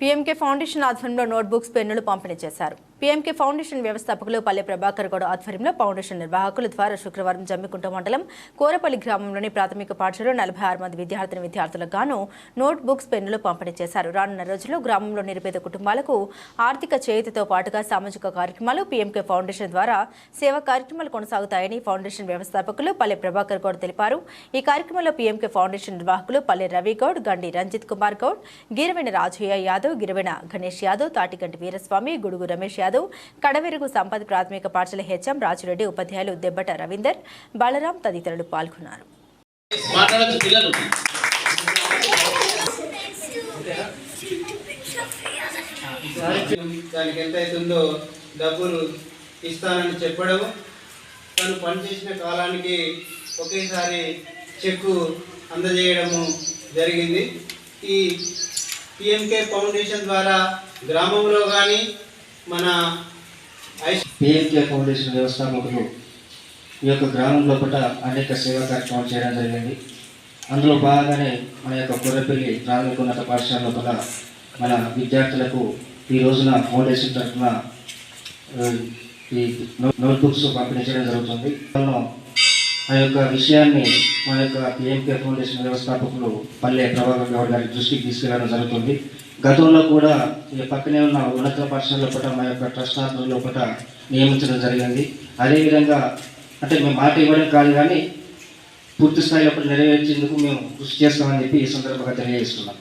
PMK foundation ఆధ్వర్యంలో notebooks పెన్నులు పంపిణీ చేశారు. పీఎంకే ఫౌండేషన్ వ్యవస్థాపకులు పల్లె ప్రభాకర్ గౌడ్ ఆధ్వర్యంలో ఫౌండేషన్ నిర్వాహకుల ద్వారా శుక్రవారం జమ్మికుంట మండలం కోరపల్లి గ్రామంలోని ప్రాథమిక పాఠశాలలో నలభై ఆరు మంది విద్యార్థిని విద్యార్థులకు గాను నోట్ బుక్స్ పెన్నులు పంపిణీ చేశారు. రానున్న రోజుల్లో గ్రామంలో నిరుపేద కుటుంబాలకు ఆర్థిక చేతితో పాటుగా సామాజిక కార్యక్రమాలు పీఎంకే ఫౌండేషన్ ద్వారా సేవా కార్యక్రమాలు కొనసాగుతాయని ఫౌండేషన్ వ్యవస్థాపకులు పల్లె ప్రభాకర్ గౌడ్ తెలిపారు. ఈ కార్యక్రమంలో పీఎంకే ఫౌండేషన్ నిర్వాహకులు పల్లె రవి గౌడ్ గండి రంజిత్ కుమార్ గౌడ్ గిరివెన రాజయ్య యాదవ్ గిరివెన గణేష్ యాదవ్ తాటిగంటి వీరస్వామి గుడుగు రమేష్ యాదవ్ కడవెరుగు సంపత్ ప్రాథమిక పాఠశాల హెచ్ఎం రాజురెడ్డి ఉపాధ్యాయులు దెబ్బట రవీందర్ బలరాం తదితరులు పాల్గొన్నారు. దానికి ఎంత అవుతుందో డబ్బులు ఇస్తానని చెప్పడం తను పనిచేసిన కాలానికి ఒకేసారి చెక్కు అందజేయడము జరిగింది. ఈ పిఎంకే ఫౌండేషన్ ద్వారా గ్రామంలో కానీ మన పిఎంకే ఫౌండేషన్ వ్యవస్థాపకులు ఈ యొక్క గ్రామం లోపల అనేక సేవా కార్యక్రమాలు చేయడం జరిగింది. అందులో భాగంగానే మన యొక్క కుర్రపల్లి ప్రాథమికోన్నత పాఠశాల లోపల మన విద్యార్థులకు ఈ రోజున ఫౌండేషన్ తరఫున ఈ నోట్బుక్స్ పంపిణీ చేయడం జరుగుతుంది. ఆ యొక్క విషయాన్ని మా యొక్క పిఎంకే ఫౌండేషన్ వ్యవస్థాపకులు పల్లె ప్రభాకర్ గౌడ్ గారి దృష్టికి తీసుకెళ్ళడం జరుగుతుంది. గతంలో కూడా ఈ పక్కనే ఉన్న ఉన్నత పాఠశాల లోపల మా యొక్క ట్రస్ట్ ఆధ్వర్యం లోపల నియమించడం జరిగింది. అదేవిధంగా అంటే మేము మాట ఇవ్వడం కాదు కానీ పూర్తి స్థాయిలో నెరవేర్చేందుకు మేము కృషి చేస్తామని చెప్పి ఈ సందర్భంగా తెలియజేస్తున్నాం.